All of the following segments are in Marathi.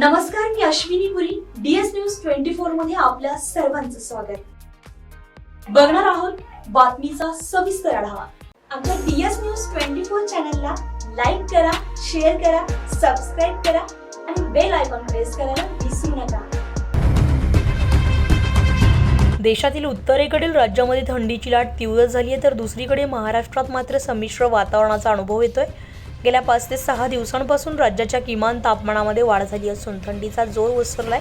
नमस्कार मी Ashwini Puri DS news twenty फोरमध्ये आपल्या सर्वांचं स्वागत. बघणार आहोत बातमीचा सविस्तर आढावा. आमच्या डीएस न्यूज ट्वेंटी फोर चॅनलला लाईक करा शेअर करा सबस्क्राईब करा आणि बेल आयकॉन प्रेस करायला विसरू नका. देशातील उत्तरेकडील राज्यामध्ये थंडीची लाट तीव्र झाली आहे तर दुसरीकडे महाराष्ट्रात मात्र संमिश्र वातावरणाचा अनुभव येतोय. गेल्या पाच ते सहा दिवसांपासून राज्याच्या किमान तापमानामध्ये वाढ झाली असून थंडीचा जोर ओसरलाय.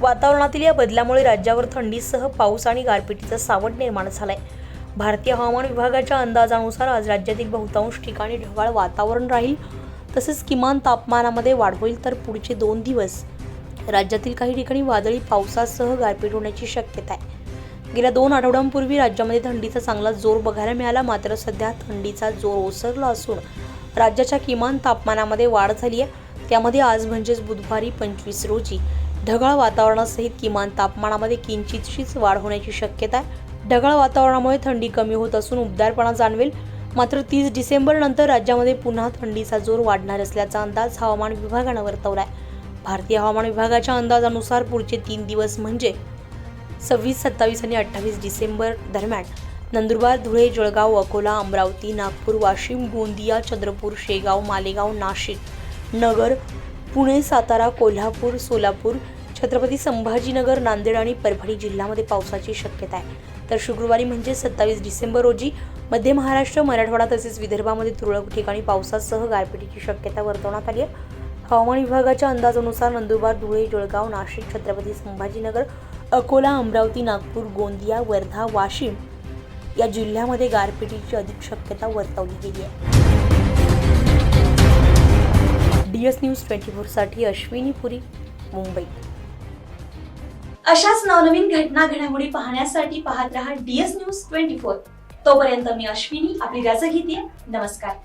वातावरणातील या बदलामुळे राज्यावर थंडीसह पाऊस आणि गारपिटीचं सावट निर्माण झालंय. भारतीय हवामान विभागाच्या अंदाजानुसार आज राज्यातील बहुतांश ठिकाणी ढगाळ वातावरण राहील. तसेच किमान तापमानामध्ये वाढ होईल तर पुढचे दोन दिवस राज्यातील काही ठिकाणी वादळी पावसासह गारपीट होण्याची शक्यता आहे. गेल्या दोन आठवड्यांपूर्वी राज्यामध्ये थंडीचा चांगला जोर बघायला मिळाला मात्र सध्या थंडीचा जोर ओसरला असून राज्याच्या किमान तापमानामध्ये वाढ झाली आहे. त्यामध्ये आज म्हणजेच बुधवारी पंचवीस रोजी ढगाळ वातावरणासहित किमान तापमानामध्ये किंचितशीच वाढ होण्याची शक्यता आहे. ढगाळ वातावरणामुळे थंडी कमी होत असून उबदारपणा जाणवेल. मात्र तीस डिसेंबर नंतर राज्यामध्ये पुन्हा थंडीचा जोर वाढणार असल्याचा अंदाज हवामान विभागानं वर्तवलाय. भारतीय हवामान विभागाच्या अंदाजानुसार पुढचे तीन दिवस म्हणजे सव्वीस सत्तावीस आणि अठ्ठावीस डिसेंबर दरम्यान नंदुरबार धुळे जळगाव अकोला अमरावती नागपूर वाशिम गोंदिया चंद्रपूर शेगाव मालेगाव नाशिक नगर पुणे सातारा कोल्हापूर सोलापूर छत्रपती संभाजीनगर नांदेड आणि परभणी जिल्ह्यामध्ये पावसाची शक्यता आहे. तर शुक्रवारी म्हणजे सत्तावीस डिसेंबर रोजी मध्य महाराष्ट्र मराठवाडा तसेच विदर्भामध्ये तुरळक ठिकाणी पावसासह गारपिटीची शक्यता वर्तवण्यात आली आहे. हवामान विभागाच्या अंदाजानुसार नंदुरबार धुळे जळगाव नाशिक छत्रपती संभाजीनगर अकोला अमरावती नागपूर गोंदिया वर्धा वाशिम या जिल्ह्यामध्ये गारपिटीची अधिक शक्यता वर्तवली गेली आहे. डी एस न्यूज ट्वेंटी फोरसाठी अश्विनी पुरी मुंबई. अशाच नवनवीन घटना घडामोडी पाहण्यासाठी पाहत रहा डीएस न्यूज ट्वेंटी फोर. तोपर्यंत मी अश्विनी आपली रजा घेते. नमस्कार.